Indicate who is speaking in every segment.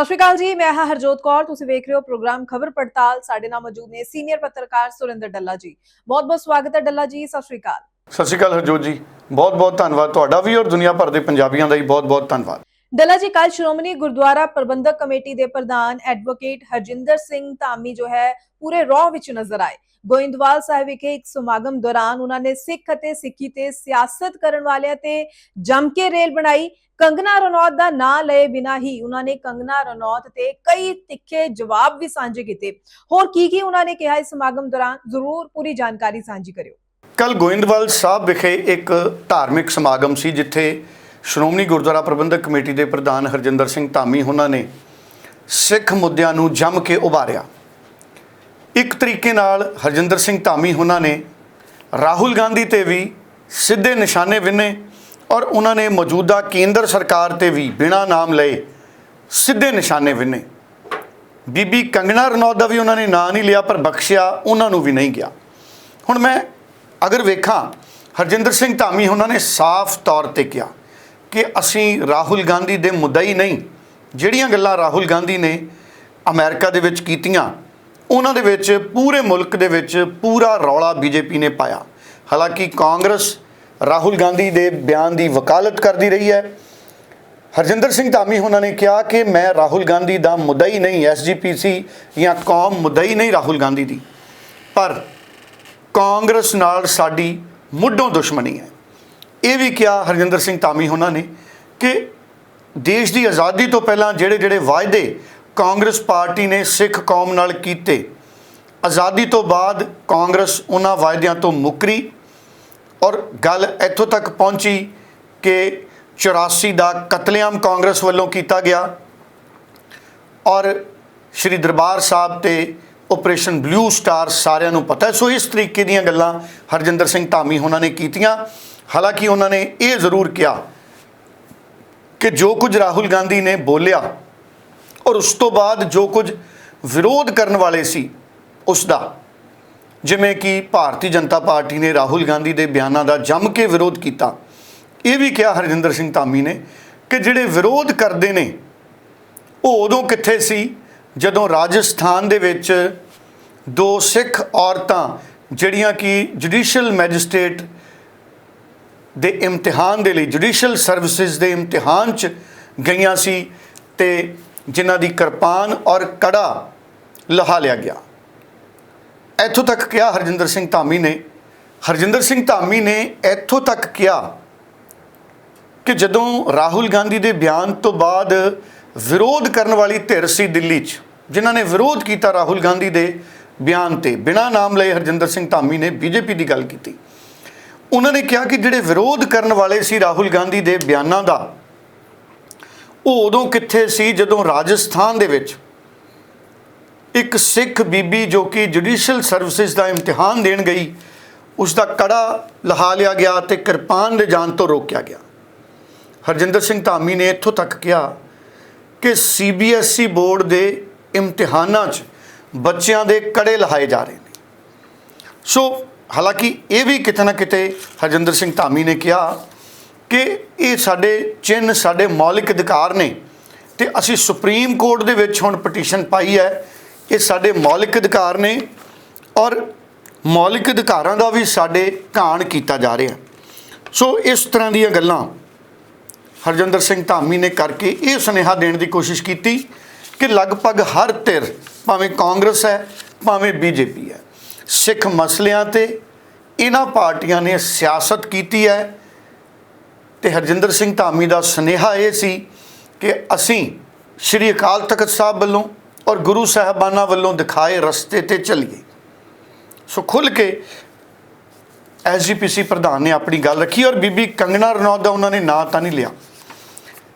Speaker 1: ਸਤਿ ਸ਼੍ਰੀ ਅਕਾਲ ਜੀ ਮੈਂ ਹਾਂ ਹਰਜੋਤ ਕੌਰ ਤੁਸੀਂ ਵੇਖ ਰਹੇ ਹੋ ਪ੍ਰੋਗਰਾਮ ਖਬਰ ਪੜਤਾਲ। ਸਾਡੇ ਨਾਲ ਮੌਜੂਦ ਨੇ ਸੀਨੀਅਰ ਪੱਤਰਕਾਰ ਸੁਰਿੰਦਰ ਡੱਲਾ ਜੀ। ਬਹੁਤ ਬਹੁਤ ਸਵਾਗਤ ਹੈ ਡੱਲਾ ਜੀ ਸਤਿ ਸ਼੍ਰੀ ਅਕਾਲ।
Speaker 2: ਸਤਿ ਸ਼੍ਰੀ ਅਕਾਲ ਹਰਜੋਤ ਜੀ ਬਹੁਤ ਬਹੁਤ ਧੰਨਵਾਦ ਤੁਹਾਡਾ ਵੀ ਔਰ ਦੁਨੀਆ ਭਰ ਦੇ ਪੰਜਾਬੀਆਂ ਦਾ ਵੀ ਬਹੁਤ ਬਹੁਤ ਧੰਨਵਾਦ।
Speaker 1: ਡੱਲਾ ਜੀ ਕੱਲ ਸ਼੍ਰੋਮਣੀ ਗੁਰਦੁਆਰਾ ਪ੍ਰਬੰਧਕ ਕਮੇਟੀ ਦੇ ਪ੍ਰਧਾਨ ਐਡਵੋਕੇਟ ਹਰਜਿੰਦਰ ਸਿੰਘ ਧਾਮੀ ਜੋ ਹੈ ਪੂਰੇ ਰੌ ਵਿੱਚ ਨਜ਼ਰ ਆਏ। ਗੋਇੰਦਵਾਲ ਸਾਹਿਬ ਵਿਖੇ ਇੱਕ ਸਮਾਗਮ ਦੌਰਾਨ ਉਹਨਾਂ ਨੇ ਸਿੱਖ ਅਤੇ ਸਿੱਖੀ ਤੇ ਸਿਆਸਤ ਕਰਨ ਵਾਲਿਆਂ ਤੇ ਜੰਮ ਕੇ ਰੇਲ ਬਣਾਈ। ਕੰਗਨਾ ਰਣੌਤ ਦਾ ਨਾਂ ਲਏ ਬਿਨਾਂ ਹੀ ਉਹਨਾਂ ਨੇ ਕੰਗਨਾ ਰਣੌਤ ਤੇ ਕਈ ਤਿੱਖੇ ਜਵਾਬ ਵੀ ਸਾਂਝੇ ਕੀਤੇ। ਹੋਰ ਕੀ ਕੀ ਉਹਨਾਂ ਨੇ ਕਿਹਾ ਇਸ ਸਮਾਗਮ ਦੌਰਾਨ? ਜ਼ਰੂਰ ਪੂਰੀ ਜਾਣਕਾਰੀ ਸਾਂਝੀ ਕਰਿਓ।
Speaker 2: ਕੱਲ ਗੋਇੰਦਵਾਲ ਸਾਹਿਬ ਵਿਖੇ ਇੱਕ ਧਾਰਮਿਕ ਸਮਾਗਮ ਸੀ, ਜਿੱਥੇ ਸ਼੍ਰੋਮਣੀ ਗੁਰਦੁਆਰਾ ਪ੍ਰਬੰਧਕ ਕਮੇਟੀ ਦੇ ਪ੍ਰਧਾਨ ਹਰਜਿੰਦਰ ਸਿੰਘ ਧਾਮੀ ਉਹਨਾਂ ਨੇ ਸਿੱਖ ਮੁੱਦਿਆਂ ਨੂੰ ਜੰਮ ਕੇ ਉਭਾਰਿਆ। ਇੱਕ ਤਰੀਕੇ ਨਾਲ ਹਰਜਿੰਦਰ ਸਿੰਘ ਧਾਮੀ ਉਹਨਾਂ ਨੇ ਰਾਹੁਲ ਗਾਂਧੀ ਤੇ ਵੀ ਸਿੱਧੇ ਨਿਸ਼ਾਨੇ ਵਿੰਨੇ ਔਰ ਉਹਨਾਂ ਨੇ ਮੌਜੂਦਾ ਕੇਂਦਰ ਸਰਕਾਰ ਤੇ ਵੀ ਬਿਨਾਂ ਨਾਮ ਲਏ ਸਿੱਧੇ ਨਿਸ਼ਾਨੇ ਵਿੰਨੇ। ਬੀਬੀ ਕੰਗਣਾ ਰਣੌਤ ਦਾ ਵੀ ਉਹਨਾਂ ਨੇ ਨਾਂ ਨਹੀਂ ਲਿਆ ਪਰ ਬਖਸ਼ਿਆ, ਉਹਨਾਂ ਨੂੰ ਵੀ ਨਹੀਂ ਗਿਆ। ਹੁਣ ਮੈਂ ਅਗਰ ਵੇਖਾਂ, ਹਰਜਿੰਦਰ ਸਿੰਘ ਧਾਮੀ ਉਹਨਾਂ ਨੇ ਸਾਫ਼ ਤੌਰ ਤੇ ਕਿਹਾ ਕਿ ਅਸੀਂ ਰਾਹੁਲ ਗਾਂਧੀ ਦੇ ਮੁੱਦਾ ਹੀ ਨਹੀਂ, ਜਿਹੜੀਆਂ ਗੱਲਾਂ ਰਾਹੁਲ ਗਾਂਧੀ ਨੇ ਅਮਰੀਕਾ ਦੇ ਵਿੱਚ ਕੀਤੀਆਂ ਉਹਨਾਂ ਦੇ ਵਿੱਚ, ਪੂਰੇ ਮੁਲਕ ਦੇ ਵਿੱਚ ਪੂਰਾ ਰੌਲਾ ਬੀਜੇਪੀ ਨੇ ਪਾਇਆ। ਹਾਲਾਂਕਿ ਕਾਂਗਰਸ ਰਾਹੁਲ ਗਾਂਧੀ ਦੇ ਬਿਆਨ ਦੀ ਵਕਾਲਤ ਕਰਦੀ ਰਹੀ ਹੈ। ਹਰਜਿੰਦਰ ਸਿੰਘ ਧਾਮੀ ਉਹਨਾਂ ਨੇ ਕਿਹਾ ਕਿ ਮੈਂ ਰਾਹੁਲ ਗਾਂਧੀ ਦਾ ਮੁੱਦਾ ਹੀ ਨਹੀਂ ਐਸਜੀਪੀਸੀ ਜਾਂ ਕੌਮ ਮੁੱਦਾ ਹੀ ਨਹੀਂ ਰਾਹੁਲ ਗਾਂਧੀ ਦੀ। ਪਰ ਕਾਂਗਰਸ ਨਾਲ ਸਾਡੀ ਮੁੱਢੋਂ ਦੁਸ਼ਮਣੀ ਹੈ। ਇਹ ਵੀ ਕਿਹਾ ਹਰਜਿੰਦਰ ਸਿੰਘ ਧਾਮੀ ਉਹਨਾਂ ਨੇ ਕਿ ਦੇਸ਼ ਦੀ ਆਜ਼ਾਦੀ ਤੋਂ ਪਹਿਲਾਂ ਜਿਹੜੇ ਜਿਹੜੇ ਵਾਅਦੇ ਕਾਂਗਰਸ ਪਾਰਟੀ ਨੇ ਸਿੱਖ ਕੌਮ ਨਾਲ ਕੀਤੇ। ਆਜ਼ਾਦੀ ਤੋਂ ਬਾਅਦ ਕਾਂਗਰਸ ਉਹਨਾਂ ਵਾਅਦਿਆਂ ਤੋਂ ਮੁੱਕਰੀ ਔਰ ਗੱਲ ਇੱਥੋਂ ਤੱਕ ਪਹੁੰਚੀ ਕਿ 84 ਦਾ ਕਤਲੇਆਮ ਕਾਂਗਰਸ ਵੱਲੋਂ ਕੀਤਾ ਗਿਆ ਔਰ ਸ਼੍ਰੀ ਦਰਬਾਰ ਸਾਹਿਬ ਤੇ ਆਪਰੇਸ਼ਨ ਬਲੂ ਸਟਾਰ ਸਾਰਿਆਂ ਨੂੰ ਪਤਾ ਸੋ ਇਸ ਤਰੀਕੇ ਦੀਆਂ ਗੱਲਾਂ ਹਰਜਿੰਦਰ ਸਿੰਘ ਧਾਮੀ ਉਹਨਾਂ ਨੇ ਕੀਤੀਆਂ। ਹਾਲਾਂਕਿ ਉਹਨਾਂ ਨੇ ਇਹ ਜ਼ਰੂਰ ਕਿਹਾ ਕਿ ਜੋ ਕੁਝ ਰਾਹੁਲ ਗਾਂਧੀ ਨੇ ਬੋਲਿਆ ਔਰ ਉਸ ਤੋਂ ਬਾਅਦ ਜੋ ਕੁਝ ਵਿਰੋਧ ਕਰਨ ਵਾਲੇ ਸੀ, ਉਸ ਦਾ। ਜਿਵੇਂ ਕਿ ਭਾਰਤੀ ਜਨਤਾ ਪਾਰਟੀ ਨੇ ਰਾਹੁਲ ਗਾਂਧੀ ਦੇ ਬਿਆਨਾਂ ਦਾ ਜੰਮ ਕੇ ਵਿਰੋਧ ਕੀਤਾ। ਇਹ ਵੀ ਕਿਹਾ ਹਰਜਿੰਦਰ ਸਿੰਘ ਧਾਮੀ ਨੇ ਕਿ ਜਿਹੜੇ ਵਿਰੋਧ ਕਰਦੇ ਨੇ, ਉਹ ਉਦੋਂ ਕਿੱਥੇ ਸੀ? ਜਦੋਂ ਰਾਜਸਥਾਨ ਦੇ ਵਿੱਚ ਦੋ ਸਿੱਖ ਔਰਤਾਂ, ਜਿਹੜੀਆਂ ਕਿ ਜੁਡੀਸ਼ੀਅਲ ਮੈਜਿਸਟ੍ਰੇਟ ਦੇ ਇਮਤਿਹਾਨ ਦੇ ਲਈ, ਜੁਡੀਸ਼ੀਅਲ ਸਰਵਿਸਿਜ਼ ਦੇ ਇਮਤਿਹਾਨ 'ਚ ਗਈਆਂ ਸੀ ਤੇ ਜਿਨ੍ਹਾਂ ਦੀ ਕਿਰਪਾਨ ਔਰ ਕੜਾ ਲਹਾ ਲਿਆ ਗਿਆ। ਇੱਥੋਂ ਤੱਕ ਕਿਹਾ ਹਰਜਿੰਦਰ ਸਿੰਘ ਧਾਮੀ ਨੇ, ਹਰਜਿੰਦਰ ਸਿੰਘ ਧਾਮੀ ਨੇ ਇੱਥੋਂ ਤੱਕ ਕਿਹਾ ਕਿ ਜਦੋਂ ਰਾਹੁਲ ਗਾਂਧੀ ਦੇ ਬਿਆਨ ਤੋਂ ਬਾਅਦ ਵਿਰੋਧ ਕਰਨ ਵਾਲੀ ਧਿਰ ਸੀ ਦਿੱਲੀ 'ਚ, ਜਿਨ੍ਹਾਂ ਨੇ ਵਿਰੋਧ ਕੀਤਾ ਰਾਹੁਲ ਗਾਂਧੀ ਦੇ ਬਿਆਨ ਤੇ, ਬਿਨਾਂ ਨਾਮ ਲਏ ਹਰਜਿੰਦਰ ਸਿੰਘ ਧਾਮੀ ਨੇ ਬੀਜੇਪੀ ਦੀ ਗੱਲ ਕੀਤੀ। ਉਹਨਾਂ ਨੇ ਕਿਹਾ ਕਿ ਜਿਹੜੇ ਵਿਰੋਧ ਕਰਨ ਵਾਲੇ ਸੀ ਰਾਹੁਲ ਗਾਂਧੀ ਦੇ ਬਿਆਨਾਂ ਦਾ ਉਹ ਉਦੋਂ ਕਿੱਥੇ ਸੀ? ਜਦੋਂ ਰਾਜਸਥਾਨ ਦੇ ਵਿੱਚ ਇੱਕ ਸਿੱਖ ਬੀਬੀ ਜੋ ਕਿ ਜੁਡੀਸ਼ੀਅਲ ਸਰਵਿਸਿਜ਼ ਦਾ ਇਮਤਿਹਾਨ ਦੇਣ ਗਈ, ਉਸ ਦਾ ਕੜਾ ਲਹਾ ਲਿਆ ਗਿਆ ਤੇ ਕਿਰਪਾਨ ਦੇ ਜਾਣ ਤੋਂ ਰੋਕਿਆ ਗਿਆ। ਹਰਜਿੰਦਰ ਸਿੰਘ ਧਾਮੀ ਨੇ ਇੱਥੋਂ ਤੱਕ ਕਿਹਾ ਕਿ ਸੀਬੀਐਸਈ ਬੋਰਡ ਦੇ ਇਮਤਿਹਾਨਾਂ 'ਚ ਬੱਚਿਆਂ ਦੇ ਕੜੇ ਲਹਾਏ ਜਾ ਰਹੇ ਨੇ। ਸੋ ਹਾਲਾਂਕਿ ਇਹ ਵੀ ਕਿਤੇ ਨਾ ਕਿਤੇ ਹਰਜਿੰਦਰ ਸਿੰਘ ਧਾਮੀ ਨੇ ਕਿਹਾ ਕਿ ਇਹ ਸਾਡੇ ਚਿੰਨ ਸਾਡੇ ਮੌਲਿਕ ਅਧਿਕਾਰ ਨੇ ਤੇ ਅਸੀਂ ਸੁਪਰੀਮ ਕੋਰਟ ਦੇ ਵਿੱਚ ਹੁਣ ਪਟੀਸ਼ਨ ਪਾਈ ਹੈ ਇਹ ਸਾਡੇ ਮੌਲਿਕ ਅਧਿਕਾਰ ਨੇ ਔਰ ਮੌਲਿਕ ਅਧਿਕਾਰਾਂ ਦਾ ਵੀ ਸਾਡੇ ਘਾਣ ਕੀਤਾ ਜਾ ਰਿਹਾ। ਸੋ ਇਸ ਤਰ੍ਹਾਂ ਦੀਆਂ ਗੱਲਾਂ ਹਰਜਿੰਦਰ ਸਿੰਘ ਧਾਮੀ ਨੇ ਕਰਕੇ ਇਹ ਸੁਨੇਹਾ ਦੇਣ ਦੀ ਕੋਸ਼ਿਸ਼ ਕੀਤੀ ਕਿ ਲਗਭਗ ਹਰ ਧਿਰ, ਭਾਵੇਂ ਕਾਂਗਰਸ ਹੈ, ਭਾਵੇਂ ਬੀਜੇਪੀ ਹੈ, ਸਿੱਖ ਮਸਲਿਆਂ ਤੇ ਇਹਨਾਂ ਪਾਰਟੀਆਂ ਨੇ ਸਿਆਸਤ ਕੀਤੀ ਹੈ ਤੇ ਹਰਜਿੰਦਰ ਸਿੰਘ ਧਾਮੀ ਦਾ ਸੁਨੇਹਾ ਇਹ ਸੀ ਕਿ ਅਸੀਂ ਸ਼੍ਰੀ ਅਕਾਲ ਤਖਤ ਸਾਹਿਬ ਵੱਲੋਂ ਔਰ ਗੁਰੂ ਸਾਹਿਬਾਨਾਂ ਵੱਲੋਂ ਦਿਖਾਏ ਰਸਤੇ ਤੇ ਚੱਲੀਏ। ਸੋ ਖੁੱਲ ਕੇ ਐਸਜੀਪੀਸੀ ਪ੍ਰਧਾਨ ਨੇ ਆਪਣੀ ਗੱਲ ਰੱਖੀ ਔਰ ਬੀਬੀ ਕੰਗਣਾ ਰਣੌਤ ਦਾ ਉਹਨਾਂ ਨੇ ਨਾਂ ਤਾਂ ਨਹੀਂ ਲਿਆ।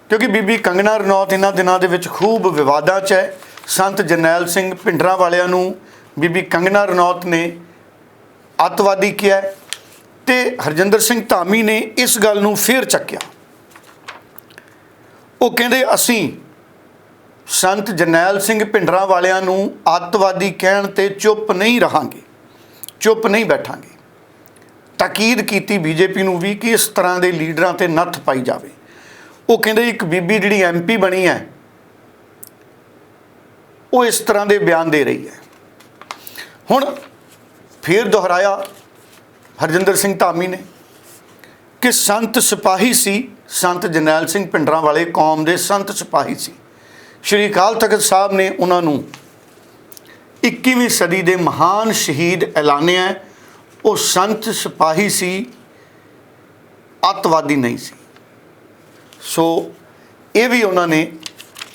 Speaker 2: ਕਿਉਂਕਿ ਬੀਬੀ ਕੰਗਣਾ ਰਣੌਤ ਇਹਨਾਂ ਦਿਨਾਂ ਦੇ ਵਿੱਚ ਖੂਬ ਵਿਵਾਦਾਂ 'ਚ ਹੈ। ਸੰਤ ਜਰਨੈਲ ਸਿੰਘ ਭਿੰਡਰਾਂ ਵਾਲਿਆਂ ਨੂੰ ਬੀਬੀ ਕੰਗਣਾ ਰਣੌਤ ਨੇ ਅੱਤਵਾਦੀ ਕਿਹਾ ਤੇ ਹਰਜਿੰਦਰ ਸਿੰਘ ਧਾਮੀ ਨੇ ਇਸ ਗੱਲ ਨੂੰ ਫੇਰ ਚੱਕਿਆ। ਉਹ ਕਹਿੰਦੇ, ਅਸੀਂ ਸੰਤ ਜਰਨੈਲ ਸਿੰਘ ਭਿੰਡਰਾਂ ਵਾਲਿਆਂ ਨੂੰ ਅੱਤਵਾਦੀ ਕਹਿਣ ਤੇ ਚੁੱਪ ਨਹੀਂ ਰਹਾਂਗੇ, ਚੁੱਪ ਨਹੀਂ ਬੈਠਾਂਗੇ। ਤਾਕੀਦ ਕੀਤੀ ਬੀਜੇਪੀ ਨੂੰ ਵੀ ਕਿ ਇਸ ਤਰ੍ਹਾਂ ਦੇ ਲੀਡਰਾਂ ਤੇ ਨੱਥ ਪਾਈ ਜਾਵੇ। ਉਹ ਕਹਿੰਦੇ, ਇੱਕ ਬੀਬੀ ਜਿਹੜੀ ਐਮਪੀ ਬਣੀ ਹੈ, ਉਹ ਇਸ ਤਰ੍ਹਾਂ ਦੇ ਬਿਆਨ ਦੇ ਰਹੀ ਹੈ। ਹੁਣ ਫਿਰ ਦੁਹਰਾਇਆ ਹਰਜਿੰਦਰ ਸਿੰਘ ਧਾਮੀ ਨੇ ਕਿ ਸੰਤ ਸਿਪਾਹੀ ਸੀ, ਸੰਤ ਜਰਨੈਲ ਸਿੰਘ ਪਿੰਡਰਾਂ ਵਾਲੇ ਕੌਮ ਦੇ ਸੰਤ ਸਿਪਾਹੀ ਸੀ। ਸ਼੍ਰੀ ਅਕਾਲ ਤਖਤ ਸਾਹਿਬ ਨੇ ਉਹਨਾਂ ਨੂੰ 21ਵੀਂ ਸਦੀ ਦੇ ਮਹਾਨ ਸ਼ਹੀਦ ਐਲਾਨਿਆ, ਉਹ ਸੰਤ ਸਿਪਾਹੀ ਸੀ, ਅੱਤਵਾਦੀ ਨਹੀਂ ਸੀ। ਸੋ ਇਹ ਵੀ ਉਹਨਾਂ ਨੇ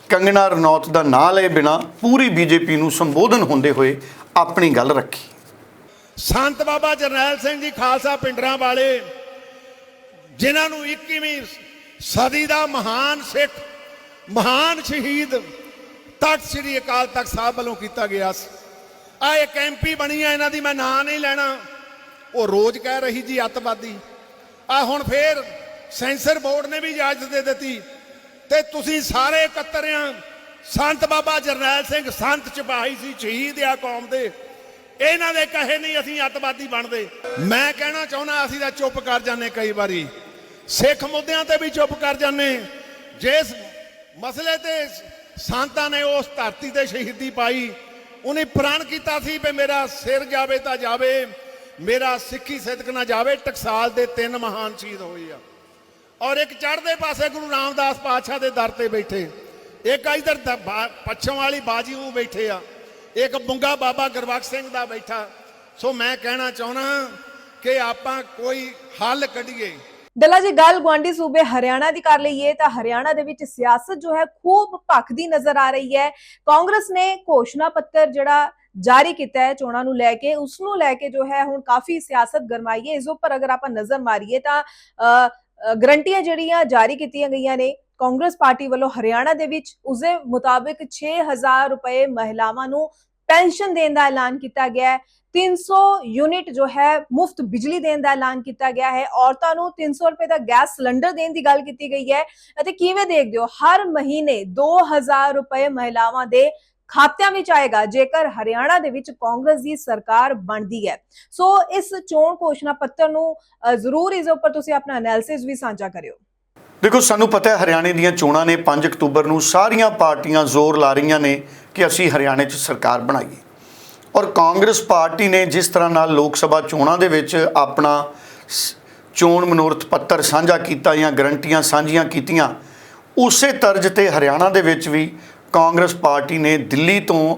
Speaker 2: ਕੰਗਣਾ ਰਣੌਤ ਦਾ ਨਾਂ ਲਏ ਬਿਨਾ ਪੂਰੀ ਬੀਜੇਪੀ ਨੂੰ ਸੰਬੋਧਨ ਹੁੰਦੇ ਹੋਏ ਆਪਣੀ ਗੱਲ ਰੱਖੀ।
Speaker 3: ਸੰਤ ਬਾਬਾ ਜਰਨੈਲ ਸਿੰਘ ਜੀ ਖਾਲਸਾ ਪਿੰਡਰਾਂ ਵਾਲੇ, ਜਿਨ੍ਹਾਂ ਨੂੰ 21ਵੀਂ ਸਦੀ ਦਾ ਮਹਾਨ ਸਿੱਖ, ਮਹਾਨ ਸ਼ਹੀਦ ਤਖਤ ਸ੍ਰੀ ਅਕਾਲ ਤਖਤ ਸਾਹਿਬ ਵੱਲੋਂ ਕੀਤਾ ਗਿਆ ਸੀ। ਆ ਇੱਕ ਐਮਪੀ ਬਣੀ ਆ, ਇਹਨਾਂ ਦੀ ਮੈਂ ਨਾਂ ਨਹੀਂ ਲੈਣਾ। ਉਹ ਰੋਜ਼ ਕਹਿ ਰਹੀ ਜੀ, ਅੱਤਵਾਦੀ। ਆ ਹੁਣ ਫੇਰ ਸੈਂਸਰ ਬੋਰਡ ਨੇ ਵੀ ਇਜਾਜ਼ਤ ਦੇ ਦਿੱਤੀ ਤੇ ਤੁਸੀਂ ਸਾਰੇ ਇਕੱਤਰਿਆਂ ਸੰਤ ਬਾਬਾ ਜਰਨੈਲ ਸਿੰਘ, ਸੰਤ ਸਿਪਾਹੀ ਸੀ, ਸ਼ਹੀਦ ਆ ਕੌਮ ਦੇ। ਇਹਨਾਂ ਦੇ ਕਹੇ ਨਹੀਂ ਅਸੀਂ ਅੱਤਵਾਦੀ ਬਣਦੇ। ਮੈਂ ਕਹਿਣਾ ਚਾਹੁੰਦਾ, ਅਸੀਂ ਤਾਂ ਚੁੱਪ ਕਰ ਜਾਂਦੇ ਕਈ ਵਾਰੀ। ਸਿੱਖ ਮੁੱਦਿਆਂ ਤੇ ਵੀ ਚੁੱਪ ਕਰ ਜਾਂਦੇ ਜਿਸ ਮਸਲੇ ਤੇ ਸੰਤਾਂ ਨੇ ਉਸ ਧਰਤੀ ਤੇ ਸ਼ਹੀਦੀ ਪਾਈ, ਉਹਨੇ ਪ੍ਰਣ ਕੀਤਾ ਸੀ ਵੀ ਮੇਰਾ ਸਿਰ ਜਾਵੇ ਤਾਂ ਜਾਵੇ, ਮੇਰਾ ਸਿੱਖੀ ਸਿਦਕ ਨਾ ਜਾਵੇ, ਟਕਸਾਲ ਦੇ ਤਿੰਨ ਮਹਾਨ ਸ਼ਹੀਦ ਹੋਏ ਆ। ਔਰ ਇੱਕ ਚੜ੍ਹਦੇ ਪਾਸੇ ਗੁਰੂ ਰਾਮਦਾਸ ਪਾਤਸ਼ਾਹ ਦੇ ਦਰ ਤੇ ਬੈਠੇ। ਇੱਕ ਇਧਰ ਪੱਛਮ ਵਾਲੀ ਬਾਜੀ ਉਹ ਬੈਠੇ ਆ। ਇੱਕ ਬੁੰਗਾ ਬਾਬਾ ਗੁਰਬਖਸ਼ ਸਿੰਘ ਦਾ ਬੈਠਾ। ਸੋ ਮੈਂ ਕਹਿਣਾ ਚਾਹਣਾ ਕਿ ਆਪਾਂ ਕੋਈ ਹੱਲ ਕੱਢੀਏ।
Speaker 1: ਦਲਾ ਜੀ ਗੱਲ ਗਵਾਂਡੀ ਸੂਬੇ ਹਰਿਆਣਾ ਦੀ ਕਰ ਲਈਏ ਤਾਂ ਹਰਿਆਣਾ ਦੇ ਵਿੱਚ ਸਿਆਸਤ ਜੋ ਹੈ ਖੂਬ ਭਖਦੀ ਨਜ਼ਰ ਆ ਰਹੀ ਹੈ। ਕਾਂਗਰਸ ਨੇ ਘੋਸ਼ਣਾ ਪੱਤਰ ਜਿਹੜਾ ਜਾਰੀ ਕੀਤਾ ਹੈ ਚੋਣਾਂ ਨੂੰ ਲੈ ਕੇ ਉਸ ਨੂੰ ਲੈ ਕੇ ਜੋ ਹੈ ਹੁਣ ਕਾਫੀ ਸਿਆਸਤ ਗਰਮਾਈ ਹੈ। ਇਸ ਉੱਪਰ ਅਗਰ ਆਪਾਂ ਨਜ਼ਰ ਮਾਰੀਏ ਤਾਂ ਅ, ਗਰੰਟੀਆਂ ਜਿਹੜੀਆਂ ਜਾਰੀ ਕੀਤੀਆਂ ਗਈਆਂ ਨੇ ਕਾਂਗਰਸ ਪਾਰਟੀ ਵੱਲੋਂ ਹਰਿਆਣਾ ਦੇ ਵਿੱਚ ਉਸਦੇ ਮੁਤਾਬਿਕ 6000 ਰੁਪਏ ਮਹਿਲਾਵਾਂ ਨੂੰ ਪੈਨਸ਼ਨ ਦੇਣ ਦਾ ਐਲਾਨ ਕੀਤਾ ਗਿਆ ਹੈ। 300 ਯੂਨਿਟ ਜੋ ਹੈ, ਮੁਫਤ ਬਿਜਲੀ ਦੇਣ ਦਾ ਐਲਾਨ ਕੀਤਾ ਗਿਆ ਹੈ। ਔਰਤਾਂ ਨੂੰ 300 ਰੁਪਏ ਦਾ ਗੈਸ ਸਿਲੰਡਰ ਦੇਣ ਦੀ ਗੱਲ ਕੀਤੀ ਗਈ ਹੈ ਅਤੇ ਕਿਵੇਂ ਦੇਖਦੇ ਹੋ? ਹਰ ਮਹੀਨੇ 2000 ਰੁਪਏ ਮਹਿਲਾਵਾਂ ਦੇ ਖਾਤਿਆਂ ਵਿੱਚ ਆਏਗਾ, ਜੇਕਰ ਹਰਿਆਣਾ ਦੇ ਵਿੱਚ ਕਾਂਗਰਸ ਦੀ ਸਰਕਾਰ ਬਣਦੀ ਹੈ। ਸੋ ਇਸ ਚੋਣ ਘੋਸ਼ਣਾ ਪੱਤਰ ਨੂੰ ਜ਼ਰੂਰ ਇਸ ਉੱਪਰ ਤੁਸੀਂ ਆਪਣਾ ਐਨਾਲਿਸਿਸ ਵੀ ਸਾਂਝਾ ਕਰਿਓ।
Speaker 2: ਦੇਖੋ, ਸਾਨੂੰ ਪਤਾ ਹੈ ਹਰਿਆਣੇ ਦੀਆਂ ਚੋਣਾਂ ਨੇ 5 ਅਕਤੂਬਰ ਨੂੰ ਸਾਰੀਆਂ ਪਾਰਟੀਆਂ ਜ਼ੋਰ ਲਾ ਰਹੀਆਂ ਨੇ। ਕਿ ਅਸੀਂ ਹਰਿਆਣੇ 'ਚ ਸਰਕਾਰ ਬਣਾਈਏ। ਔਰ ਕਾਂਗਰਸ ਪਾਰਟੀ ਨੇ ਜਿਸ ਤਰ੍ਹਾਂ ਨਾਲ ਲੋਕ ਸਭਾ ਚੋਣਾਂ ਦੇ ਵਿੱਚ ਆਪਣਾ ਸ- ਚੋਣ ਮਨੋਰਥ ਪੱਤਰ ਸਾਂਝਾ ਕੀਤਾ ਜਾਂ ਗਰੰਟੀਆਂ ਸਾਂਝੀਆਂ ਕੀਤੀਆਂ, ਉਸੇ ਤਰਜ਼ ਤੇ ਹਰਿਆਣਾ ਦੇ ਵਿੱਚ ਵੀ ਕਾਂਗਰਸ ਪਾਰਟੀ ਨੇ ਦਿੱਲੀ ਤੋਂ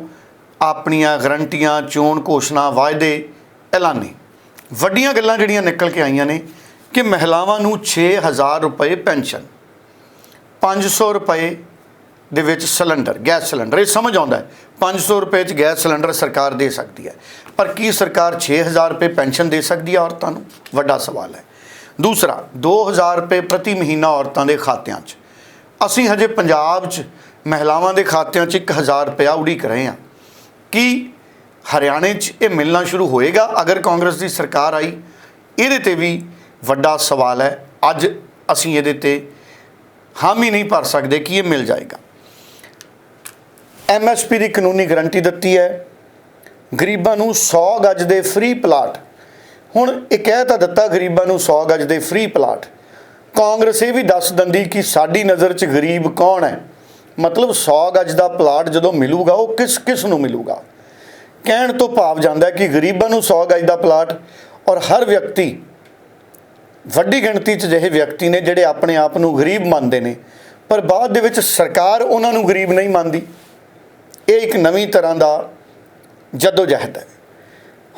Speaker 2: ਆਪਣੀਆਂ ਗਰੰਟੀਆਂ, ਚੋਣ ਘੋਸ਼ਣਾ, ਵਾਅਦੇ ਐਲਾਨੇ। ਵੱਡੀਆਂ ਗੱਲਾਂ ਜਿਹੜੀਆਂ ਨਿਕਲ ਕੇ ਆਈਆਂ ਨੇ ਕਿ ਮਹਿਲਾਵਾਂ ਨੂੰ 6000 ਰੁਪਏ ਪੈਨਸ਼ਨ 500 ਰੁਪਏ ਦੇ ਵਿੱਚ ਸਿਲੰਡਰ, ਗੈਸ ਸਿਲੰਡਰ, ਇਹ ਸਮਝ ਆਉਂਦਾ ਹੈ। 500 ਰੁਪਏ ਚ ਗੈਸ ਸਿਲੰਡਰ ਸਰਕਾਰ ਦੇ ਸਕਦੀ ਹੈ। ਪਰ ਕੀ ਸਰਕਾਰ 6000 ਰੁਪਏ ਪੈਨਸ਼ਨ ਦੇ ਸਕਦੀ ਹੈ ਔਰਤਾਂ ਨੂੰ? ਵੱਡਾ ਸਵਾਲ ਹੈ। ਦੂਸਰਾ 2000 ਰੁਪਏ ਪ੍ਰਤੀ ਮਹੀਨਾ ਔਰਤਾਂ ਦੇ ਖਾਤਿਆਂ 'ਚ। ਅਸੀਂ ਹਜੇ ਪੰਜਾਬ 'ਚ ਮਹਿਲਾਵਾਂ ਦੇ ਖਾਤਿਆਂ 'ਚ 1000 ਰੁਪਇਆ ਉਡੀਕ ਰਹੇ ਹਾਂ। ਕੀ ਹਰਿਆਣੇ 'ਚ ਇਹ ਮਿਲਣਾ ਸ਼ੁਰੂ ਹੋਏਗਾ? ਅਗਰ ਕਾਂਗਰਸ ਦੀ ਸਰਕਾਰ ਆਈ, ਇਹਦੇ ਤੇ ਵੀ ਵੱਡਾ ਸਵਾਲ ਹੈ। ਅੱਜ ਅਸੀਂ ਇਹਦੇ ਤੇ ਹਾਮੀ ਨਹੀਂ ਭਰ ਸਕਦੇ ਕਿ ਇਹ ਮਿਲ ਜਾਏਗਾ। ਐਮਐਸਪੀ ਦੀ ਕਾਨੂੰਨੀ ਗਾਰੰਟੀ ਦਿੱਤੀ ਹੈ। ਗਰੀਬਾਂ ਨੂੰ 100 ਗਜ਼ ਦੇ ਫ੍ਰੀ ਪਲਾਟ। ਹੁਣ ਇਹ ਕਹਿ ਤਾਂ ਦਿੱਤਾ, ਗਰੀਬਾਂ ਨੂੰ 100 ਗਜ਼ ਦੇ ਫ੍ਰੀ ਪਲਾਟ। ਕਾਂਗਰਸ ਇਹ ਵੀ ਦੱਸ ਦਿੰਦੀ ਕਿ ਸਾਡੀ ਨਜ਼ਰ 'ਚ ਗਰੀਬ ਕੌਣ ਹੈ? ਮਤਲਬ 100 ਗਜ਼ ਦਾ ਪਲਾਟ ਜਦੋਂ ਮਿਲੂਗਾ, ਉਹ ਕਿਸ ਕਿਸ ਨੂੰ ਮਿਲੂਗਾ? ਕਹਿਣ ਤੋਂ ਭਾਵ ਜਾਂਦਾ ਕਿ ਗਰੀਬਾਂ ਨੂੰ 100 ਗਜ਼ ਦਾ ਪਲਾਟ ਔਰ ਹਰ ਵਿਅਕਤੀ, ਵੱਡੀ ਗਿਣਤੀ 'ਚ ਜਿਹੇ ਵਿਅਕਤੀ ਨੇ ਜਿਹੜੇ ਆਪਣੇ ਆਪ ਨੂੰ ਗਰੀਬ ਮੰਨਦੇ ਨੇ, ਪਰ ਬਾਅਦ ਦੇ ਵਿੱਚ ਸਰਕਾਰ ਉਹਨਾਂ ਨੂੰ ਗਰੀਬ ਨਹੀਂ ਮੰਨਦੀ। ਇਹ ਇੱਕ ਨਵੀਂ ਤਰ੍ਹਾਂ ਦਾ ਜਦੋਜਹਿਦ ਹੈ।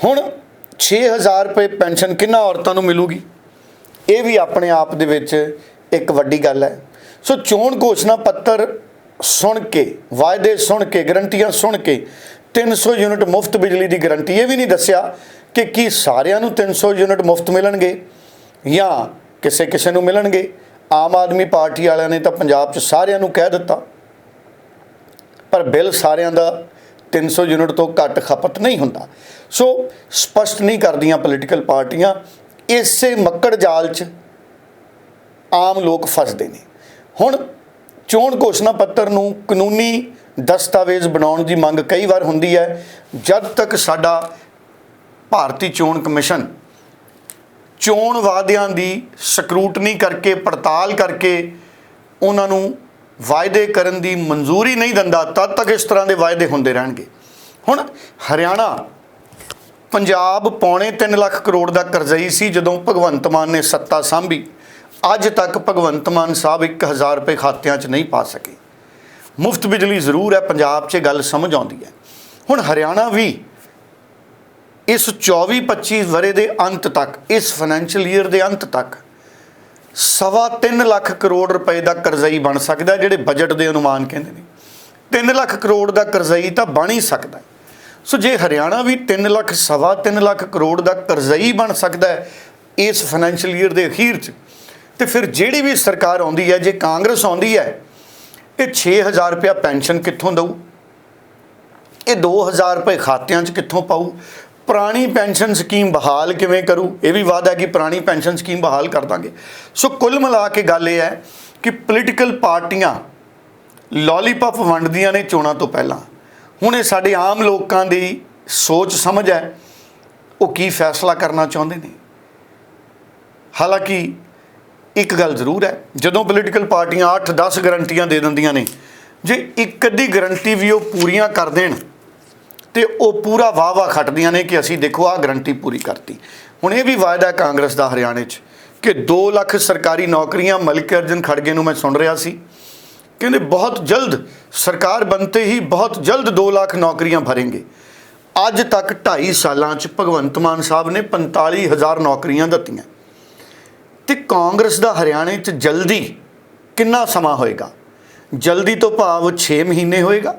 Speaker 2: ਹੁਣ 6000 ਰੁਪਏ ਪੈਨਸ਼ਨ ਕਿੰਨਾ ਔਰਤਾਂ ਨੂੰ ਮਿਲੂਗੀ? ਇਹ ਵੀ ਆਪਣੇ ਆਪ ਦੇ ਵਿੱਚ ਇੱਕ ਵੱਡੀ ਗੱਲ ਹੈ। ਸੋ ਚੋਣ ਘੋਸ਼ਣਾ ਪੱਤਰ ਸੁਣ ਕੇ, ਵਾਅਦੇ ਸੁਣ ਕੇ, ਗਰੰਟੀਆਂ ਸੁਣ ਕੇ 300 ਯੂਨਿਟ ਮੁਫਤ ਬਿਜਲੀ ਦੀ ਗਰੰਟੀ ਇਹ ਵੀ ਨਹੀਂ ਦੱਸਿਆ ਕਿ ਕੀ ਸਾਰਿਆਂ ਨੂੰ 300 ਯੂਨਿਟ ਮੁਫਤ ਮਿਲਣਗੇ ਜਾਂ ਕਿਸੇ ਕਿਸੇ ਨੂੰ ਮਿਲਣਗੇ। ਆਮ ਆਦਮੀ ਪਾਰਟੀ ਵਾਲਿਆਂ ਨੇ ਤਾਂ ਪੰਜਾਬ 'ਚ ਸਾਰਿਆਂ ਨੂੰ ਕਹਿ ਦਿੱਤਾ। ਪਰ ਬਿੱਲ ਸਾਰਿਆਂ ਦਾ 300 ਯੂਨਿਟ ਤੋਂ ਘੱਟ ਖਪਤ ਨਹੀਂ ਹੁੰਦਾ। ਸੋ ਸਪਸ਼ਟ ਨਹੀਂ ਕਰਦੀਆਂ ਪੋਲੀਟੀਕਲ ਪਾਰਟੀਆਂ, ਇਸੇ ਮੱਕੜ ਜਾਲ 'ਚ ਆਮ ਲੋਕ ਫਸਦੇ ਨੇ। ਹੁਣ ਚੋਣ ਘੋਸ਼ਣਾ ਪੱਤਰ ਨੂੰ ਕਾਨੂੰਨੀ ਦਸਤਾਵੇਜ਼ ਬਣਾਉਣ ਦੀ ਮੰਗ ਕਈ ਵਾਰ ਹੁੰਦੀ ਹੈ। ਜਦ ਤੱਕ ਸਾਡਾ ਭਾਰਤੀ ਚੋਣ ਕਮਿਸ਼ਨ ਚੋਣ ਵਾਅਦਿਆਂ ਦੀ ਸਕਰੂਟਨੀ ਕਰਕੇ, ਪੜਤਾਲ ਕਰਕੇ ਉਹਨਾਂ ਨੂੰ ਵਾਅਦੇ ਕਰਨ ਦੀ ਮਨਜ਼ੂਰੀ ਨਹੀਂ ਦਿੰਦਾ, ਤਦ ਤੱਕ ਇਸ ਤਰ੍ਹਾਂ ਦੇ ਵਾਅਦੇ ਹੁੰਦੇ ਰਹਿਣਗੇ। ਹੁਣ ਹਰਿਆਣਾ, ਪੰਜਾਬ ਪੌਣੇ 3 ਲੱਖ ਕਰੋੜ ਦਾ ਕਰਜ਼ਈ ਸੀ, ਜਦੋਂ ਭਗਵੰਤ ਮਾਨ ਨੇ ਸੱਤਾ ਸੰਭੀ। ਅੱਜ ਤੱਕ ਭਗਵੰਤ ਮਾਨ ਸਾਹਿਬ 1000 ਰੁਪਏ ਖਾਤਿਆਂ 'ਚ ਨਹੀਂ ਪਾ ਸਕੇ। ਮੁਫਤ ਬਿਜਲੀ ਜ਼ਰੂਰ ਹੈ, ਪੰਜਾਬ 'ਚ ਇਹ ਗੱਲ ਸਮਝ ਆਉਂਦੀ ਹੈ। ਹੁਣ ਹਰਿਆਣਾ ਵੀ ਇਸ 24-25 ਵਰੇ ਦੇ ਅੰਤ ਤੱਕ, ਇਸ ਫਾਈਨੈਂਸ਼ੀਅਲ ਈਅਰ ਦੇ ਅੰਤ ਤੱਕ ਸਵਾ 3 ਲੱਖ ਕਰੋੜ ਰੁਪਏ ਦਾ ਕਰਜ਼ਈ ਬਣ ਸਕਦਾ ਜਿਹੜੇ ਬਜਟ ਦੇ ਅਨੁਮਾਨ ਕਹਿੰਦੇ ਨੇ। 3 ਲੱਖ ਕਰੋੜ ਦਾ ਕਰਜ਼ਈ ਤਾਂ ਬਣ ਹੀ ਸਕਦਾ ਸੋ ਜੇ ਹਰਿਆਣਾ ਵੀ 3 ਲੱਖ, ਸਵਾ 3 ਲੱਖ ਕਰੋੜ ਦਾ ਕਰਜ਼ਈ ਬਣ ਸਕਦਾ ਹੈ ਇਸ ਫਾਈਨੈਂਸ਼ੀਅਲ ਈਅਰ ਦੇ ਅਖੀਰ 'ਚ, ਤੇ ਫਿਰ ਜਿਹੜੀ ਵੀ ਸਰਕਾਰ ਆਉਂਦੀ ਹੈ, ਜੇ ਕਾਂਗਰਸ ਆਉਂਦੀ ਹੈ, ਇਹ 6000 ਰੁਪਇਆ ਪੈਨਸ਼ਨ ਕਿੱਥੋਂ ਦਊ? ਇਹ 2000 ਰੁਪਏ ਖਾਤਿਆਂ 'ਚ ਕਿੱਥੋਂ ਪਾਊ? ਪੁਰਾਣੀ ਪੈਨਸ਼ਨ ਸਕੀਮ ਬਹਾਲ ਕਿਵੇਂ ਕਰੂ? ਇਹ ਵੀ ਵਾਅਦਾ ਹੈ ਕਿ ਪੁਰਾਣੀ ਪੈਨਸ਼ਨ ਸਕੀਮ ਬਹਾਲ ਕਰ ਦਾਂਗੇ। ਸੋ ਕੁੱਲ ਮਿਲਾ ਕੇ ਗੱਲ ਇਹ ਹੈ ਕਿ ਪੋਲੀਟੀਕਲ ਪਾਰਟੀਆਂ ਲੋਲੀਪੌਪ ਵੰਡਦੀਆਂ ਨੇ ਚੋਣਾਂ ਤੋਂ ਪਹਿਲਾਂ। ਹੁਣ ਇਹ ਸਾਡੇ ਆਮ ਲੋਕਾਂ ਦੀ ਸੋਚ ਸਮਝ ਹੈ। ਉਹ ਕੀ ਫੈਸਲਾ ਕਰਨਾ ਚਾਹੁੰਦੇ ਨੇ? ਹਾਲਾਂਕਿ ਇੱਕ ਗੱਲ ਜ਼ਰੂਰ ਹੈ, ਜਦੋਂ ਪੋਲੀਟੀਕਲ ਪਾਰਟੀਆਂ 8-10 ਗਰੰਟੀਆਂ ਦੇ ਦਿੰਦੀਆਂ ਨੇ, ਜੇ ਇੱਕ ਅੱਧੀ ਗਰੰਟੀ ਵੀ ਉਹ ਪੂਰੀਆਂ ਕਰ ਦੇਣ ਤੇ ਉਹ ਪੂਰਾ ਵਾਹ-ਵਾਹ ਖੱਟਦੀਆਂ ਨੇ ਕਿ ਅਸੀਂ ਦੇਖੋ ਆਹ ਗਰੰਟੀ ਪੂਰੀ ਕਰਤੀ। ਹੁਣ ਇਹ ਵੀ ਵਾਅਦਾ ਕਾਂਗਰਸ ਦਾ ਹਰਿਆਣੇ 'ਚ ਕਿ 2 ਲੱਖ ਸਰਕਾਰੀ ਨੌਕਰੀਆਂ ਮਲਿਕ ਅਰਜਨ ਖੜਗੇ ਨੂੰ ਮੈਂ ਸੁਣ ਰਿਹਾ ਸੀ। ਕਹਿੰਦੇ ਬਹੁਤ ਜਲਦ ਸਰਕਾਰ ਬਣਤੇ ਹੀ ਬਹੁਤ ਜਲਦ 2 ਲੱਖ ਨੌਕਰੀਆਂ ਭरेंगे ਅੱਜ ਤੱਕ 2.5 ਸਾਲਾਂ 'ਚ ਭਗਵੰਤ ਮਾਨ ਸਾਹਿਬ ਨੇ 45000 ਨੌਕਰੀਆਂ ਦਿੱਤੀਆਂ। ਤੇ ਕਾਂਗਰਸ ਦਾ ਹਰਿਆਣੇ 'ਚ ਜਲਦੀ ਕਿੰਨਾ ਸਮਾਂ ਹੋਏਗਾ? ਜਲਦੀ ਤੋਂ ਭਾਵ 6 ਮਹੀਨੇ ਹੋਏਗਾ?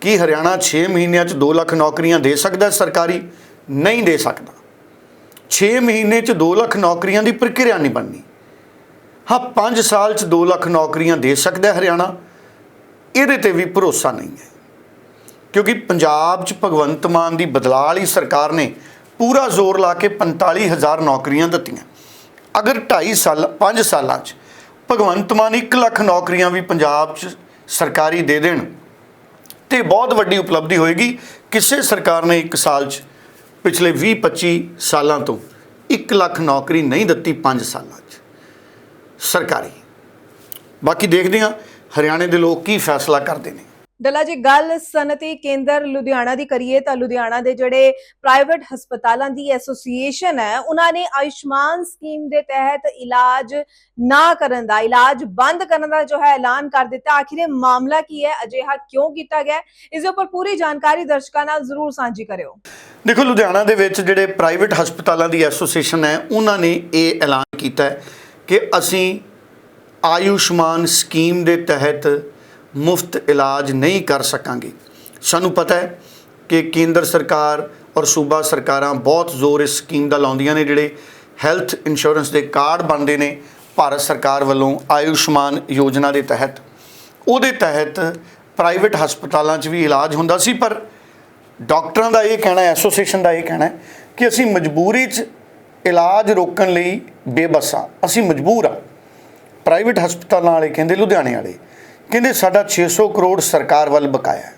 Speaker 2: ਕਿ ਹਰਿਆਣਾ 6 ਮਹੀਨਿਆਂ 'ਚ 2 ਲੱਖ ਨੌਕਰੀਆਂ ਦੇ ਸਕਦਾ ਸਰਕਾਰੀ ਨਹੀਂ ਦੇ ਸਕਦਾ। 6 ਮਹੀਨੇ 'ਚ 2 ਲੱਖ ਨੌਕਰੀਆਂ ਦੀ ਪ੍ਰਕਿਰਿਆ ਨਹੀਂ ਬਣਨੀ। ਹਾਂ 5 ਸਾਲ 'ਚ 2 ਲੱਖ ਨੌਕਰੀਆਂ ਦੇ ਸਕਦਾ ਹਰਿਆਣਾ। ਇਹਦੇ ਤੇ ਵੀ ਭਰੋਸਾ ਨਹੀਂ ਹੈ। ਕਿਉਂਕਿ ਪੰਜਾਬ 'ਚ ਭਗਵੰਤ ਮਾਨ ਦੀ ਬਦਲਾਅ ਵਾਲੀ ਸਰਕਾਰ ਨੇ ਪੂਰਾ ਜ਼ੋਰ ਲਾ ਕੇ 45000 ਨੌਕਰੀਆਂ ਦਿੱਤੀਆਂ। ਅਗਰ 2.5 ਸਾਲ 5 ਸਾਲਾਂ 'ਚ ਭਗਵੰਤ ਮਾਨ 1 ਲੱਖ ਨੌਕਰੀਆਂ ਵੀ ਪੰਜਾਬ 'ਚ ਸਰਕਾਰੀ ਦੇ ਦੇਣ ਤੇ ਬਹੁਤ ਵੱਡੀ ਉਪਲਬਧੀ ਹੋਏਗੀ ਕਿਸੇ ਸਰਕਾਰ ਨੇ ਇੱਕ ਸਾਲ 'ਚ ਪਿਛਲੇ 20-25 ਸਾਲਾਂ ਤੋਂ 1 ਲੱਖ ਨੌਕਰੀ ਨਹੀਂ ਦਿੱਤੀ 5 ਸਾਲਾਂ 'ਚ। ਸਰਕਾਰੀ। ਬਾਕੀ ਦੇਖਦੇ ਹਾਂ, ਹਰਿਆਣੇ ਦੇ ਲੋਕ ਕੀ ਫੈਸਲਾ ਕਰਦੇ ਨੇ।
Speaker 1: ਡੱਲਾ, ਜੀ ਗੱਲ ਸਨਅਤੀ ਕੇਂਦਰ ਲੁਧਿਆਣਾ ਦੀ ਕਰੀਏ ਤਾਂ ਲੁਧਿਆਣਾ ਦੇ ਜਿਹੜੇ ਪ੍ਰਾਈਵੇਟ ਹਸਪਤਾਲਾਂ ਦੀ ਐਸੋਸੀਏਸ਼ਨ ਹੈ, ਉਹਨਾਂ ਨੇ ਆਯੁਸ਼ਮਾਨ ਸਕੀਮ ਦੇ ਤਹਿਤ ਇਲਾਜ ਨਾ ਕਰਨ ਦਾ, ਇਲਾਜ ਬੰਦ ਕਰਨ ਦਾ ਜੋ ਹੈ ਐਲਾਨ ਕਰ ਦਿੱਤਾ। ਆਖਿਰ ਮਾਮਲਾ ਕੀ ਹੈ? ਅਜਿਹਾ ਕਿਉਂ ਕੀਤਾ ਗਿਆ? ਹੈ? ਇਸ ਦੇ ਉੱਪਰ ਪੂਰੀ ਜਾਣਕਾਰੀ ਦਰਸ਼ਕਾਂ ਨਾਲ ਜ਼ਰੂਰ ਸਾਂਝੀ ਕਰਿਓ।
Speaker 2: ਦੇਖੋ, ਲੁਧਿਆਣਾ ਦੇ ਵਿੱਚ ਜਿਹੜੇ ਪ੍ਰਾਈਵੇਟ ਹਸਪਤਾਲਾਂ ਦੀ ਐਸੋਸੀਏਸ਼ਨ ਹੈ, ਉਹਨਾਂ ਨੇ ਇਹ ਐਲਾਨ ਕੀਤਾ ਕਿ ਅਸੀਂ ਆਯੁਸ਼ਮਾਨ ਸਕੀਮ ਦੇ ਤਹਿਤ ਮੁਫਤ ਇਲਾਜ ਨਹੀਂ ਕਰ ਸਕਾਂਗੇ। ਸਾਨੂੰ ਪਤਾ ਹੈ ਕਿ ਕੇਂਦਰ ਸਰਕਾਰ ਔਰ ਸੂਬਾ ਸਰਕਾਰਾਂ ਬਹੁਤ ਜ਼ੋਰ ਇਸ ਸਕੀਮ ਦਾ ਲਾਉਂਦੀਆਂ ਨੇ, ਜਿਹੜੇ ਹੈਲਥ ਇੰਸ਼ੋਰੈਂਸ ਦੇ ਕਾਰਡ ਬਣਦੇ ਨੇ ਭਾਰਤ ਸਰਕਾਰ ਵੱਲੋਂ ਆਯੁਸ਼ਮਾਨ ਯੋਜਨਾ ਦੇ ਤਹਿਤ। ਉਹਦੇ ਤਹਿਤ ਪ੍ਰਾਈਵੇਟ ਹਸਪਤਾਲਾਂ 'ਚ ਵੀ ਇਲਾਜ ਹੁੰਦਾ ਸੀ, ਪਰ ਡਾਕਟਰਾਂ ਦਾ ਇਹ ਕਹਿਣਾ, ਐਸੋਸੀਏਸ਼ਨ ਦਾ ਇਹ ਕਹਿਣਾ ਕਿ ਅਸੀਂ ਮਜਬੂਰੀ 'ਚ ਇਲਾਜ ਰੋਕਣ ਲਈ ਬੇਬਸ ਹਾਂ ਅਸੀਂ ਮਜਬੂਰ ਹਾਂ। ਪ੍ਰਾਈਵੇਟ ਹਸਪਤਾਲਾਂ ਵਾਲੇ ਕਹਿੰਦੇ, ਲੁਧਿਆਣੇ ਵਾਲੇ ਕਹਿੰਦੇ ਸਾਡਾ 600 ਕਰੋੜ ਸਰਕਾਰ ਵੱਲ ਬਕਾਇਆ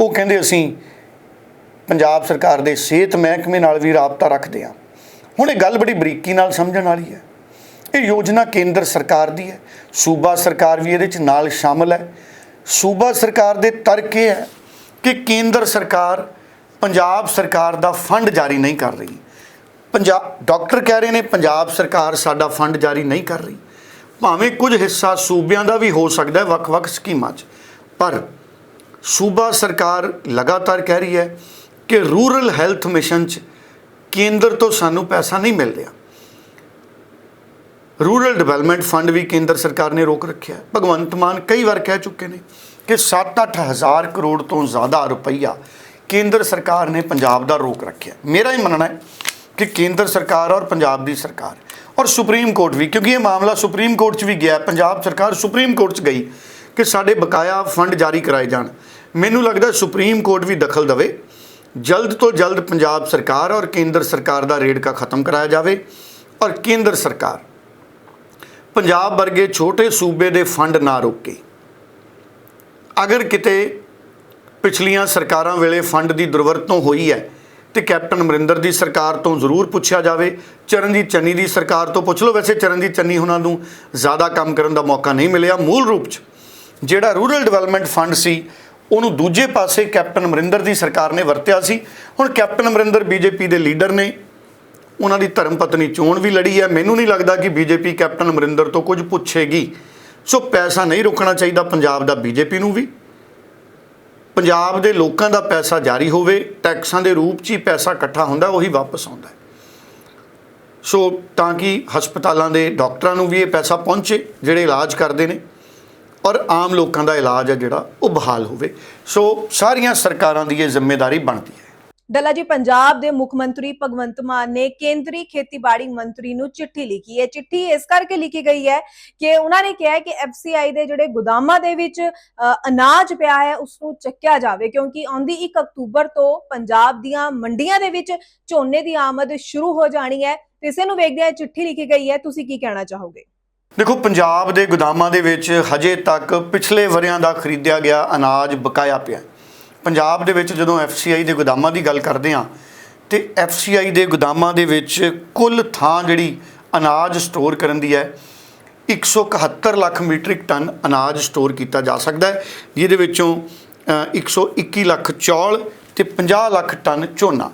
Speaker 2: ਉਹ ਕਹਿੰਦੇ ਅਸੀਂ ਪੰਜਾਬ ਸਰਕਾਰ ਦੇ ਸਿਹਤ ਮਹਿਕਮੇ ਨਾਲ ਵੀ ਰਾਬਤਾ ਰੱਖਦੇ ਹਾਂ। ਹੁਣ ਇਹ ਗੱਲ ਬੜੀ ਬਰੀਕੀ ਨਾਲ ਸਮਝਣ ਵਾਲੀ ਹੈ। ਇਹ ਯੋਜਨਾ ਕੇਂਦਰ ਸਰਕਾਰ ਦੀ ਹੈ। ਸੂਬਾ ਸਰਕਾਰ ਵੀ ਇਹਦੇ 'ਚ ਨਾਲ ਸ਼ਾਮਲ ਹੈ। ਸੂਬਾ ਸਰਕਾਰ ਦੇ ਤਰਕ ਇਹ ਹੈ ਕਿ ਕੇਂਦਰ ਸਰਕਾਰ ਪੰਜਾਬ ਸਰਕਾਰ ਦਾ ਫੰਡ ਜਾਰੀ ਨਹੀਂ ਕਰ ਰਹੀ। ਪੰਜਾਬ ਡਾਕਟਰ ਕਹਿ ਰਹੇ ਨੇ, ਪੰਜਾਬ ਸਰਕਾਰ ਸਾਡਾ ਫੰਡ ਜਾਰੀ ਨਹੀਂ ਕਰ ਰਹੀ। ਭਾਵੇਂ ਕੁਝ ਹਿੱਸਾ ਸੂਬਿਆਂ ਦਾ ਵੀ ਹੋ ਸਕਦਾ ਹੈ ਵੱਖ-ਵੱਖ ਸਕੀਮਾਂ 'ਚ। ਪਰ ਸੂਬਾ ਸਰਕਾਰ ਲਗਾਤਾਰ ਕਹਿ ਰਹੀ ਹੈ ਕਿ ਰੂਰਲ ਹੈਲਥ ਮਿਸ਼ਨ 'ਚ ਕੇਂਦਰ ਤੋਂ ਸਾਨੂੰ ਪੈਸਾ ਨਹੀਂ ਮਿਲ ਰਿਹਾ। ਰੂਰਲ ਡਿਵੈਲਪਮੈਂਟ ਫੰਡ ਵੀ ਕੇਂਦਰ ਸਰਕਾਰ ਨੇ ਰੋਕ ਰੱਖਿਆ ਹੈ। ਭਗਵੰਤ ਮਾਨ ਕਈ ਵਾਰ ਕਹਿ ਚੁੱਕੇ ਨੇ ਕਿ 7-8 ਹਜ਼ਾਰ ਕਰੋੜ ਤੋਂ ਜ਼ਿਆਦਾ ਰੁਪਈਆ ਕੇਂਦਰ ਸਰਕਾਰ ਨੇ ਪੰਜਾਬ ਦਾ ਰੋਕ ਰੱਖਿਆ ਮੇਰਾ ਹੀ ਮੰਨਣਾ ਹੈ ਕਿ ਕੇਂਦਰ ਸਰਕਾਰ ਔਰ ਪੰਜਾਬ ਦੀ ਸਰਕਾਰ ਔਰ ਸੁਪਰੀਮ ਕੋਰਟ ਵੀ, ਕਿਉਂਕਿ ਇਹ ਮਾਮਲਾ ਸੁਪਰੀਮ ਕੋਰਟ 'ਚ ਵੀ ਗਿਆ, ਪੰਜਾਬ ਸਰਕਾਰ ਸੁਪਰੀਮ ਕੋਰਟ 'ਚ ਗਈ ਕਿ ਸਾਡੇ ਬਕਾਇਆ ਫੰਡ ਜਾਰੀ ਕਰਾਏ ਜਾਣ। ਮੈਨੂੰ ਲੱਗਦਾ ਸੁਪਰੀਮ ਕੋਰਟ ਵੀ ਦਖਲ ਦੇਵੇ। ਜਲਦ ਤੋਂ ਜਲਦ ਪੰਜਾਬ ਸਰਕਾਰ ਔਰ ਕੇਂਦਰ ਸਰਕਾਰ ਦਾ ਰੇੜਕਾ ਖਤਮ ਕਰਾਇਆ ਜਾਵੇ ਔਰ ਕੇਂਦਰ ਸਰਕਾਰ ਪੰਜਾਬ ਵਰਗੇ ਛੋਟੇ ਸੂਬੇ ਦੇ ਫੰਡ ਨਾ ਰੋਕੇ। ਅਗਰ ਕਿਤੇ ਪਿਛਲੀਆਂ ਸਰਕਾਰਾਂ ਵੇਲੇ ਫੰਡ ਦੀ ਦੁਰਵਰਤੋਂ ਹੋਈ ਹੈ ਤੇ ਕੈਪਟਨ ਅਮਰਿੰਦਰ ਦੀ ਸਰਕਾਰ ਤੋਂ ਜ਼ਰੂਰ ਪੁੱਛਿਆ ਜਾਵੇ। ਚਰਨਜੀਤ ਚੰਨੀ ਦੀ ਸਰਕਾਰ ਤੋਂ ਪੁੱਛ ਲਓ। ਵੈਸੇ ਚਰਨਜੀਤ ਚੰਨੀ ਉਹਨਾਂ ਨੂੰ ਜ਼ਿਆਦਾ ਕੰਮ ਕਰਨ ਦਾ ਮੌਕਾ ਨਹੀਂ ਮਿਲਿਆ। ਮੂਲ ਰੂਪ 'ਚ ਜਿਹੜਾ ਰੂਰਲ ਡਿਵੈਲਪਮੈਂਟ ਫੰਡ ਸੀ, ਉਹਨੂੰ ਦੂਜੇ ਪਾਸੇ ਕੈਪਟਨ ਅਮਰਿੰਦਰ ਦੀ ਸਰਕਾਰ ਨੇ ਵਰਤਿਆ ਸੀ। ਹੁਣ ਕੈਪਟਨ ਅਮਰਿੰਦਰ ਬੀਜੇਪੀ ਦੇ ਲੀਡਰ ਨੇ। ਉਹਨਾਂ ਦੀ ਧਰਮ ਪਤਨੀ ਚੋਣ ਵੀ ਲੜੀ ਹੈ। ਮੈਨੂੰ ਨਹੀਂ ਲੱਗਦਾ ਕਿ ਬੀਜੇਪੀ ਕੈਪਟਨ ਅਮਰਿੰਦਰ ਤੋਂ ਕੁਝ ਪੁੱਛੇਗੀ। ਸੋ ਪੈਸਾ ਨਹੀਂ ਰੋਕਣਾ ਚਾਹੀਦਾ ਪੰਜਾਬ ਦਾ ਬੀਜੇਪੀ ਨੂੰ ਵੀ। ਪੰਜਾਬ ਦੇ ਲੋਕਾਂ ਦਾ ਪੈਸਾ ਜਾਰੀ ਹੋਵੇ, ਟੈਕਸਾਂ ਦੇ ਰੂਪ 'ਚ ਹੀ ਪੈਸਾ ਇਕੱਠਾ ਹੁੰਦਾ, ਉਹੀ ਵਾਪਸ ਆਉਂਦਾ ਸੋ ਤਾਂ ਕਿ ਹਸਪਤਾਲਾਂ ਦੇ ਡਾਕਟਰਾਂ ਨੂੰ ਵੀ ਇਹ ਪੈਸਾ ਪਹੁੰਚੇ, ਜਿਹੜੇ ਇਲਾਜ ਕਰਦੇ ਨੇ, ਔਰ ਆਮ ਲੋਕਾਂ ਦਾ ਇਲਾਜ ਹੈ ਜਿਹੜਾ, ਉਹ ਬਹਾਲ ਹੋਵੇ। ਸੋ ਸਾਰੀਆਂ ਸਰਕਾਰਾਂ ਦੀ ਇਹ ਜ਼ਿੰਮੇਵਾਰੀ ਬਣਦੀ ਹੈ।
Speaker 1: ਡੱਲਾ ਜੀ, ਪੰਜਾਬ ਦੇ ਮੁੱਖ ਮੰਤਰੀ ਭਗਵੰਤ ਮਾਨ ਨੇ ਕੇਂਦਰੀ ਖੇਤੀਬਾੜੀ ਮੰਤਰੀ ਨੂੰ ਚਿੱਠੀ ਲਿਖੀ ਹੈ। ਚਿੱਠੀ ਇਸ ਕਰਕੇ ਲਿਖੀ ਗਈ ਹੈ ਕਿ ਉਹਨਾਂ ਨੇ ਕਿਹਾ ਹੈ ਕਿ ਐਫਸੀਆਈ ਦੇ ਜਿਹੜੇ ਗੋਦਾਮਾਂ ਦੇ ਵਿੱਚ ਅਨਾਜ ਪਿਆ ਹੈ ਉਸ ਨੂੰ ਚੱਕਿਆ ਜਾਵੇ ਕਿਉਂਕਿ ਆਉਂਦੀ 1 ਅਕਤੂਬਰ ਤੋਂ ਪੰਜਾਬ ਦੀਆਂ ਮੰਡੀਆਂ ਦੇ ਵਿੱਚ ਝੋਨੇ ਦੀ ਆਮਦ ਸ਼ੁਰੂ ਹੋ ਜਾਣੀ ਹੈ। ਤੇ ਇਸੇ ਨੂੰ ਵੇਖਦਿਆਂ ਇਹ ਚਿੱਠੀ ਲਿਖੀ ਗਈ ਹੈ। ਤੁਸੀਂ ਕੀ ਕਹਿਣਾ ਚਾਹੋਗੇ?
Speaker 2: ਦੇਖੋ, ਪੰਜਾਬ ਦੇ ਗੋਦਾਮਾਂ ਦੇ ਵਿੱਚ ਹਜੇ ਤੱਕ ਪਿਛਲੇ ਵਰਿਆਂ ਦਾ ਖਰੀਦਿਆ ਗਿਆ ਅਨਾਜ ਬਕਾਇਆ ਪਿਆ। ਹੈ। ਪੰਜਾਬ ਦੇ ਵਿੱਚ ਜਦੋਂ ਐਫਸੀਆਈ ਦੇ ਗੋਦਾਮਾਂ ਦੀ ਗੱਲ ਕਰਦੇ ਹਾਂ ਤੇ ਐਫਸੀਆਈ ਦੇ ਗੋਦਾਮਾਂ ਦੇ ਵਿੱਚ ਕੁੱਲ ਥਾਂ ਜਿਹੜੀ ਅਨਾਜ ਸਟੋਰ ਕਰਨ ਦੀ ਹੈ 171 ਲੱਖ ਮੀਟ੍ਰਿਕ ਟਨ ਅਨਾਜ ਸਟੋਰ ਕੀਤਾ ਜਾ ਸਕਦਾ ਹੈ ਜਿਹਦੇ ਵਿੱਚੋਂ ਅ, 121 ਲੱਖ ਚੌਲ ਤੇ 50 ਲੱਖ ਟਨ ਝੋਨਾ।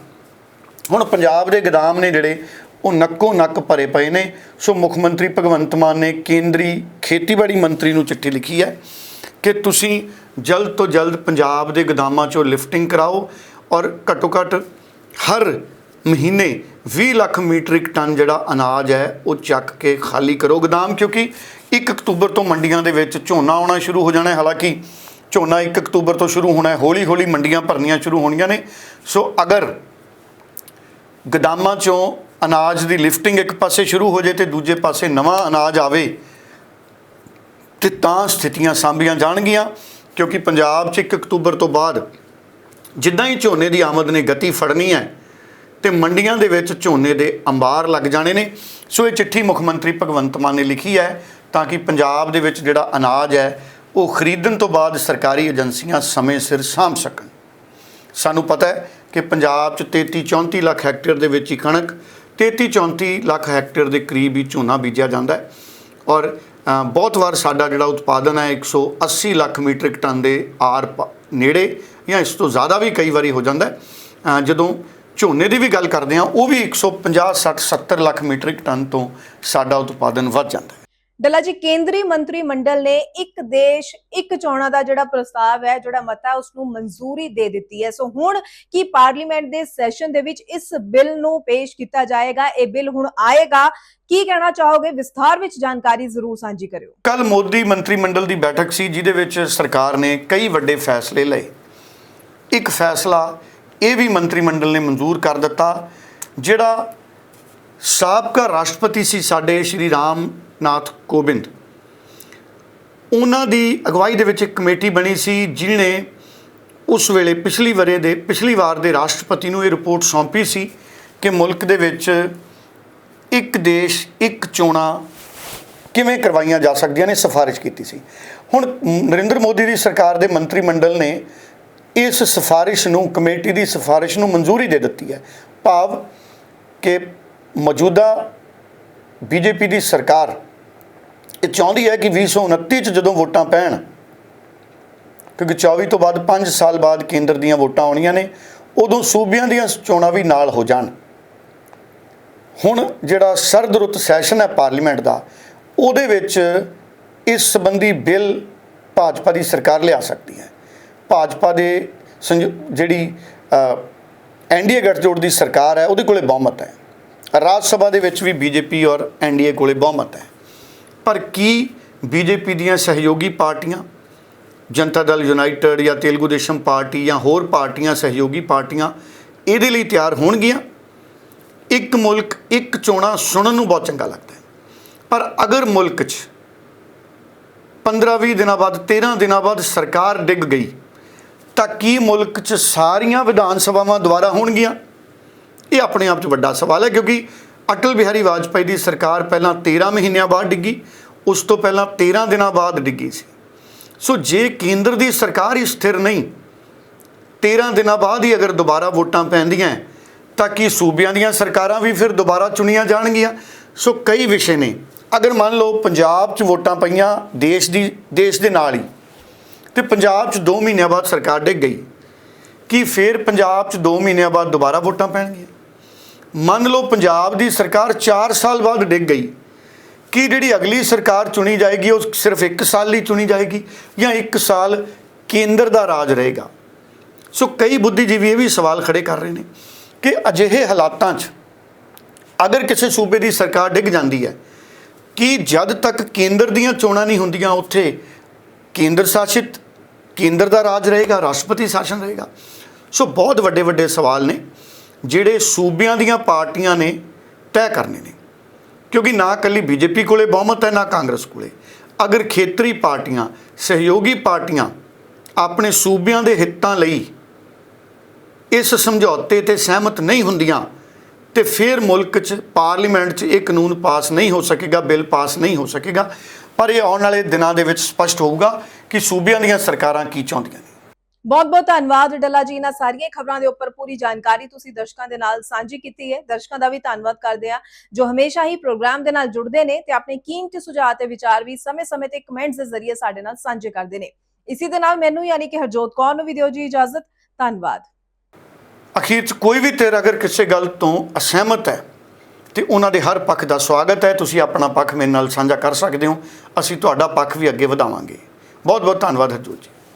Speaker 2: ਹੁਣ ਪੰਜਾਬ ਦੇ ਗੋਦਾਮ ਨੇ ਜਿਹੜੇ ਉਹ ਨੱਕੋ ਨੱਕ ਭਰੇ ਪਏ ਨੇ। ਸੋ ਮੁੱਖ ਮੰਤਰੀ ਭਗਵੰਤ ਮਾਨ ਨੇ ਕੇਂਦਰੀ ਖੇਤੀਬਾੜੀ ਮੰਤਰੀ ਨੂੰ ਚਿੱਠੀ ਲਿਖੀ ਹੈ। ਕਿ ਤੁਸੀਂ ਜਲਦ ਤੋਂ ਜਲਦ ਪੰਜਾਬ ਦੇ ਗੋਦਾਮਾਂ 'ਚੋਂ ਲਿਫਟਿੰਗ ਕਰਾਓ ਔਰ ਘੱਟੋ ਘੱਟ ਹਰ ਮਹੀਨੇ 20 ਲੱਖ ਮੀਟ੍ਰਿਕ ਟਨ ਜਿਹੜਾ ਅਨਾਜ ਹੈ, ਉਹ ਚੱਕ ਕੇ ਖਾਲੀ ਕਰੋ ਗੋਦਾਮ, ਕਿਉਂਕਿ 1 ਅਕਤੂਬਰ ਤੋਂ ਮੰਡੀਆਂ ਦੇ ਵਿੱਚ ਝੋਨਾ ਆਉਣਾ ਸ਼ੁਰੂ ਹੋ ਜਾਣਾ ਹੈ। ਹਾਲਾਂਕਿ ਝੋਨਾ 1 ਅਕਤੂਬਰ ਤੋਂ ਸ਼ੁਰੂ ਹੋਣਾ ਹੈ। ਹੌਲੀ ਹੌਲੀ ਮੰਡੀਆਂ ਭਰਨੀਆਂ ਸ਼ੁਰੂ ਹੋਣੀਆਂ ਨੇ। ਸੋ ਅਗਰ ਗੋਦਾਮਾਂ ਚੋਂ ਅਨਾਜ ਦੀ ਲਿਫਟਿੰਗ ਇੱਕ ਪਾਸੇ ਸ਼ੁਰੂ ਹੋ ਜੇ ਤੇ ਦੂਜੇ ਪਾਸੇ ਨਵਾਂ ਅਨਾਜ ਆਵੇ ਤੇ ਤਾਂ ਸਥਿਤੀਆਂ ਸਾਂਭੀਆਂ ਜਾਣਗੀਆਂ, ਕਿਉਂਕਿ ਪੰਜਾਬ 'ਚ 1 ਅਕਤੂਬਰ ਤੋਂ ਬਾਅਦ ਜਿੱਦਾਂ ਹੀ ਝੋਨੇ ਦੀ ਆਮਦ ਨੇ ਗਤੀ ਫੜਨੀ ਹੈ, ਤੇ ਮੰਡੀਆਂ ਦੇ ਵਿੱਚ ਝੋਨੇ ਦੇ ਅੰਬਾਰ ਲੱਗ ਜਾਣੇ ਨੇ। ਸੋ ਇਹ ਚਿੱਠੀ ਮੁੱਖ ਮੰਤਰੀ ਭਗਵੰਤ ਮਾਨ ਨੇ ਲਿਖੀ ਹੈ ਤਾਂ ਕਿ ਪੰਜਾਬ ਦੇ ਵਿੱਚ ਜਿਹੜਾ ਅਨਾਜ ਹੈ, ਉਹ ਖਰੀਦਣ ਤੋਂ ਬਾਅਦ ਸਰਕਾਰੀ ਏਜੰਸੀਆਂ ਸਮੇਂ ਸਿਰ ਸਾਂਭ ਸਕਣ। ਸਾਨੂੰ ਪਤਾ ਹੈ ਕਿ ਪੰਜਾਬ 'ਚ 33 34 ਲੱਖ ਹੈਕਟੇਅਰ ਦੇ ਵਿੱਚ ਹੀ ਕਣਕ 33 34 ਲੱਖ ਹੈਕਟੇਅਰ ਦੇ ਕਰੀਬ ਹੀ ਝੋਨਾ ਬੀਜਿਆ ਜਾਂਦਾ ਹੈ। ਔਰ ਬਹੁਤ ਵਾਰ ਸਾਡਾ ਜਿਹੜਾ ਉਤਪਾਦਨ ਹੈ 180 ਲੱਖ ਮੀਟ੍ਰਿਕ ਟਨ ਦੇ ਆਰ ਪ- ਨੇੜੇ ਜਾਂ ਇਸ ਤੋਂ ਜ਼ਿਆਦਾ ਵੀ ਕਈ ਵਾਰੀ ਹੋ ਜਾਂਦਾ ਜਦੋਂ ਝੋਨੇ ਦੀ ਵੀ ਗੱਲ ਕਰਦੇ ਹਾਂ, ਉਹ ਵੀ 150 60 70 ਲੱਖ ਮੀਟ੍ਰਿਕ ਟਨ ਤੋਂ ਸਾਡਾ ਉਤਪਾਦਨ ਵੱਧ ਜਾਂਦਾ ਹੈ।
Speaker 1: ਡੱਲਾ ਜੀ, ਕੇਂਦਰੀ ਮੰਤਰੀ ਮੰਡਲ ਨੇ ਇੱਕ ਦੇਸ਼, ਇੱਕ ਚੋਣਾਂ ਦਾ ਜਿਹੜਾ ਪ੍ਰਸਤਾਵ ਹੈ, ਜਿਹੜਾ ਮਤਾ ਉਸ ਨੂੰ ਮਨਜ਼ੂਰੀ ਦੇ ਦਿੱਤੀ ਹੈ। ਸੋ ਹੁਣ ਕੀ ਪਾਰਲੀਮੈਂਟ ਦੇ ਸੈਸ਼ਨ ਦੇ ਵਿੱਚ ਇਸ ਬਿੱਲ ਨੂੰ ਪੇਸ਼ ਕੀਤਾ ਜਾਏਗਾ? ਇਹ ਬਿੱਲ ਹੁਣ ਆਏਗਾ। ਕੀ ਕਹਿਣਾ ਚਾਹੋਗੇ? ਵਿਸਥਾਰ ਵਿੱਚ ਜਾਣਕਾਰੀ ਜ਼ਰੂਰ ਸਾਂਝੀ ਕਰਿਓ।
Speaker 2: ਕੱਲ ਮੋਦੀ ਮੰਤਰੀ ਮੰਡਲ ਦੀ ਬੈਠਕ ਸੀ, ਜਿਹਦੇ ਵਿੱਚ ਸਰਕਾਰ ਨੇ ਕਈ ਵੱਡੇ ਫੈਸਲੇ ਲਏ। ਇੱਕ ਫੈਸਲਾ ਇਹ ਵੀ ਮੰਤਰੀ ਮੰਡਲ ਨੇ ਮਨਜ਼ੂਰ ਕਰ ਦਿੱਤਾ, ਜਿਹੜਾ ਸਾਬਕਾ ਰਾਸ਼ਟਰਪਤੀ ਸੀ ਸਾਡੇ ਸ਼੍ਰੀ ਰਾਮ ਨਾਥ ਕੋਵਿੰਦ ਉਹਨਾਂ ਦੀ ਅਗਵਾਈ ਦੇ ਵਿੱਚ ਇੱਕ ਕਮੇਟੀ ਬਣੀ ਸੀ, ਜਿਹਨੇ ਉਸ ਵੇਲੇ ਪਿਛਲੀ ਵਰੇ ਦੇ, ਪਿਛਲੀ ਵਾਰ ਦੇ ਰਾਸ਼ਟਰਪਤੀ ਨੂੰ ਇਹ ਰਿਪੋਰਟ ਸੌਂਪੀ ਸੀ ਕਿ ਮੁਲਕ ਦੇ ਵਿੱਚ ਇੱਕ ਦੇਸ਼, ਇੱਕ ਚੋਣਾਂ ਕਿਵੇਂ ਕਰਵਾਈਆਂ ਜਾ ਸਕਦੀਆਂ ਨੇ, ਸਿਫਾਰਿਸ਼ ਕੀਤੀ ਸੀ। ਹੁਣ ਨਰਿੰਦਰ ਮੋਦੀ ਦੀ ਸਰਕਾਰ ਦੇ ਮੰਤਰੀ ਮੰਡਲ ਨੇ ਇਸ ਸਿਫਾਰਿਸ਼ ਨੂੰ, ਕਮੇਟੀ ਦੀ ਸਿਫਾਰਿਸ਼ ਨੂੰ ਮਨਜ਼ੂਰੀ ਦੇ ਦਿੱਤੀ ਹੈ। ਭਾਵ ਕਿ ਮੌਜੂਦਾ ਬੀਜੇਪੀ ਦੀ ਸਰਕਾਰ ਇਹ ਚਾਹੁੰਦੀ ਹੈ ਕਿ 2029 ਚ ਜਦੋਂ ਵੋਟਾਂ ਪੈਣ, ਕਿਉਂਕਿ 24 ਤੋਂ ਬਾਅਦ 5 ਸਾਲ ਬਾਅਦ ਕੇਂਦਰ ਦੀਆਂ ਵੋਟਾਂ ਆਉਣੀਆਂ ਨੇ, ਉਦੋਂ ਸੂਬਿਆਂ ਦੀਆਂ ਚੋਣਾਂ ਵੀ ਨਾਲ ਹੋ ਜਾਣ। ਹੁਣ ਜਿਹੜਾ ਸਰਦ ਰੁੱਤ ਸੈਸ਼ਨ ਹੈ ਪਾਰਲੀਮੈਂਟ ਦਾ, ਉਹਦੇ ਵਿੱਚ ਇਸ ਸੰਬੰਧੀ ਬਿੱਲ ਭਾਜਪਾ ਦੀ ਸਰਕਾਰ ਲਿਆ ਸਕਦੀ ਹੈ। ਭਾਜਪਾ ਦੇ ਸੰਯੁ- ਜਿਹੜੀ ਐਨਡੀਏ ਗੱਠਜੋੜ ਦੀ ਸਰਕਾਰ ਹੈ, ਉਹਦੇ ਕੋਲੇ ਬਹੁਮਤ ਹੈ। ਰਾਜ ਸਭਾ ਦੇ ਵਿੱਚ ਵੀ ਬੀਜੇਪੀ ਔਰ ਐਨਡੀਏ ਕੋਲੇ ਬਹੁਮਤ ਹੈ। ਪਰ ਕੀ ਬੀਜੇਪੀ ਦੀਆਂ ਸਹਿਯੋਗੀ ਪਾਰਟੀਆਂ, ਜਨਤਾ ਦਲ ਯੂਨਾਈਟਿਡ ਜਾਂ ਤੇਲਗੂ ਦੇਸ਼ਮ ਪਾਰਟੀ ਜਾਂ ਹੋਰ ਪਾਰਟੀਆਂ, ਸਹਿਯੋਗੀ ਪਾਰਟੀਆਂ ਇਹਦੇ ਲਈ ਤਿਆਰ ਹੋਣਗੀਆਂ? ਇੱਕ ਮੁਲਕ, ਇੱਕ ਚੋਣਾਂ ਸੁਣਨ ਨੂੰ ਬਹੁਤ ਚੰਗਾ ਲੱਗਦਾ ਹੈ। ਪਰ ਅਗਰ ਮੁਲਕ 'ਚ 15-20 ਦਿਨਾਂ ਬਾਅਦ 13 ਦਿਨਾਂ ਬਾਅਦ ਸਰਕਾਰ ਡਿੱਗ ਗਈ, ਤਾਂ ਕੀ ਮੁਲਕ 'ਚ ਸਾਰੀਆਂ ਵਿਧਾਨ ਸਭਾਵਾਂ ਦੁਬਾਰਾ ਹੋਣਗੀਆਂ? ਇਹ ਆਪਣੇ ਆਪ 'ਚ ਵੱਡਾ ਸਵਾਲ ਹੈ, ਕਿਉਂਕਿ ਅਟਲ ਬਿਹਾਰੀ ਵਾਜਪਾਈ ਦੀ ਸਰਕਾਰ ਪਹਿਲਾਂ 13 ਮਹੀਨਿਆਂ ਬਾਅਦ ਡਿੱਗੀ, ਉਸ ਤੋਂ ਪਹਿਲਾਂ 13 ਦਿਨਾਂ ਬਾਅਦ ਡਿੱਗੀ ਸੀ। ਸੋ ਜੇ ਕੇਂਦਰ ਦੀ ਸਰਕਾਰ ਹੀ ਸਥਿਰ ਨਹੀਂ 13 ਦਿਨਾਂ ਬਾਅਦ ਹੀ ਅਗਰ ਦੁਬਾਰਾ ਵੋਟਾਂ ਪੈਂਦੀਆਂ, ਤਾਂ ਕਿ ਸੂਬਿਆਂ ਦੀਆਂ ਸਰਕਾਰਾਂ ਵੀ ਫਿਰ ਦੁਬਾਰਾ ਚੁਣੀਆਂ ਜਾਣਗੀਆਂ? ਸੋ ਕਈ ਵਿਸ਼ੇ ਨੇ। ਅਗਰ ਮੰਨ ਲਓ ਪੰਜਾਬ 'ਚ ਵੋਟਾਂ ਪਈਆਂ ਦੇਸ਼ ਦੀ, ਦੇਸ਼ ਦੇ ਨਾਲ ਹੀ, ਤੇ ਪੰਜਾਬ 'ਚ 2 ਮਹੀਨਿਆਂ ਬਾਅਦ ਸਰਕਾਰ ਡਿੱਗ ਗਈ, ਕੀ ਫਿਰ ਪੰਜਾਬ 'ਚ 2 ਮਹੀਨਿਆਂ ਬਾਅਦ ਦੁਬਾਰਾ ਵੋਟਾਂ ਪੈਣਗੀਆਂ? ਮੰਨ ਲਓ ਪੰਜਾਬ ਦੀ ਸਰਕਾਰ 4 ਸਾਲ ਬਾਅਦ ਡਿੱਗ ਗਈ, ਕੀ ਜਿਹੜੀ ਅਗਲੀ ਸਰਕਾਰ ਚੁਣੀ ਜਾਏਗੀ ਉਹ ਸਿਰਫ 1 ਸਾਲ ਲਈ ਚੁਣੀ ਜਾਏਗੀ ਜਾਂ 1 ਸਾਲ ਕੇਂਦਰ ਦਾ ਰਾਜ ਰਹੇਗਾ? ਸੋ ਕਈ ਬੁੱਧੀਜੀਵੀ ਇਹ ਵੀ ਸਵਾਲ ਖੜੇ ਕਰ ਰਹੇ ਨੇ ਕਿ ਅਜਿਹੇ ਹਾਲਾਤਾਂ 'ਚ ਅਗਰ ਕਿਸੇ ਸੂਬੇ ਦੀ ਸਰਕਾਰ ਡਿੱਗ ਜਾਂਦੀ ਹੈ, ਕਿ ਜਦ ਤੱਕ ਕੇਂਦਰ ਦੀਆਂ ਚੋਣਾਂ ਨਹੀਂ ਹੁੰਦੀਆਂ ਉੱਥੇ ਕੇਂਦਰ ਸ਼ਾਸਿਤ, ਕੇਂਦਰ ਦਾ ਰਾਜ ਰਹੇਗਾ, ਰਾਸ਼ਟਰਪਤੀ ਸ਼ਾਸਨ ਰਹੇਗਾ? ਸੋ ਬਹੁਤ ਵੱਡੇ ਵੱਡੇ ਸਵਾਲ ਨੇ। ਜਿਹੜੇ ਸੂਬਿਆਂ ਦੀਆਂ ਪਾਰਟੀਆਂ ਨੇ ਤੈਅ ਕਰਨੇ ਨੇ। ਕਿਉਂਕਿ ਨਾ ਕੱਲੀ ਬੀਜੇਪੀ ਕੋਲੇ ਬਹੁਮਤ ਹੈ, ਨਾ ਕਾਂਗਰਸ ਕੋਲੇ। ਅਗਰ ਖੇਤਰੀ ਪਾਰਟੀਆਂ, ਸਹਿਯੋਗੀ ਪਾਰਟੀਆਂ ਆਪਣੇ ਸੂਬਿਆਂ ਦੇ ਹਿੱਤਾਂ ਲਈ ਇਸ ਸਮਝੌਤੇ ਤੇ ਸਹਿਮਤ ਨਹੀਂ ਹੁੰਦੀਆਂ, ਤੇ ਫਿਰ ਮੁਲਕ 'ਚ, ਪਾਰਲੀਮੈਂਟ 'ਚ ਇਹ ਕਾਨੂੰਨ ਪਾਸ ਨਹੀਂ ਹੋ ਸਕੇਗਾ, ਬਿੱਲ ਪਾਸ ਨਹੀਂ ਹੋ ਸਕੇਗਾ, ਪਰ ਇਹ ਆਉਣ ਵਾਲੇ ਦਿਨਾਂ ਦੇ ਵਿੱਚ ਸਪਸ਼ਟ ਹੋਊਗਾ ਕਿ ਸੂਬਿਆਂ ਦੀਆਂ ਸਰਕਾਰਾਂ ਕੀ ਚਾਹੁੰਦੀਆਂ ਨੇ।
Speaker 1: ਬਹੁਤ ਬਹੁਤ ਧੰਨਵਾਦ ਡੱਲਾ ਜੀ ਇਹਨਾਂ ਸਾਰੀਆਂ ਖਬਰਾਂ ਦੇ ਉੱਪਰ ਪੂਰੀ ਜਾਣਕਾਰੀ ਤੁਸੀਂ ਦਰਸ਼ਕਾਂ ਦੇ ਨਾਲ ਸਾਂਝੀ ਕੀਤੀ ਹੈ। ਦਰਸ਼ਕਾਂ ਦਾ ਵੀ ਧੰਨਵਾਦ ਕਰਦੇ ਆ ਜੋ ਹਮੇਸ਼ਾ ਹੀ ਪ੍ਰੋਗਰਾਮ ਦੇ ਨਾਲ ਜੁੜਦੇ ਨੇ ਤੇ ਆਪਣੇ ਕੀਮਤੀ ਸੁਝਾਅ ਤੇ ਵਿਚਾਰ ਵੀ ਸਮੇਂ-ਸਮੇਂ ਤੇ ਕਮੈਂਟਸ ਦੇ ਜ਼ਰੀਏ ਸਾਡੇ ਨਾਲ ਸਾਂਝੇ ਕਰਦੇ ਨੇ। ਇਸੇ ਦੇ ਨਾਲ ਮੈਨੂੰ ਯਾਨੀ ਕਿ ਹਰਜੋਤ ਕੌਰ ਨੂੰ ਵੀ ਦਿਓ ਜੀ ਇਜਾਜ਼ਤ। ਧੰਨਵਾਦ।
Speaker 2: ਅਖੀਰ 'ਚ ਕੋਈ ਵੀ ਤੇਰਾ ਅਗਰ ਕਿਸੇ ਗੱਲ ਤੋਂ ਅਸਹਿਮਤ ਹੈ ਤੇ ਉਹਨਾਂ ਦੇ ਹਰ ਪੱਖ ਦਾ ਸਵਾਗਤ ਹੈ, ਤੁਸੀਂ ਆਪਣਾ ਪੱਖ ਮੇਰੇ ਨਾਲ ਸਾਂਝਾ ਕਰ ਸਕਦੇ ਹੋ। ਅਸੀਂ ਤੁਹਾਡਾ ਪੱਖ ਵੀ ਅੱਗੇ ਵਧਾਵਾਂਗੇ। ਬਹੁਤ ਬਹੁਤ ਧੰਨਵਾਦ ਹਰਜੋਤ ਜੀ।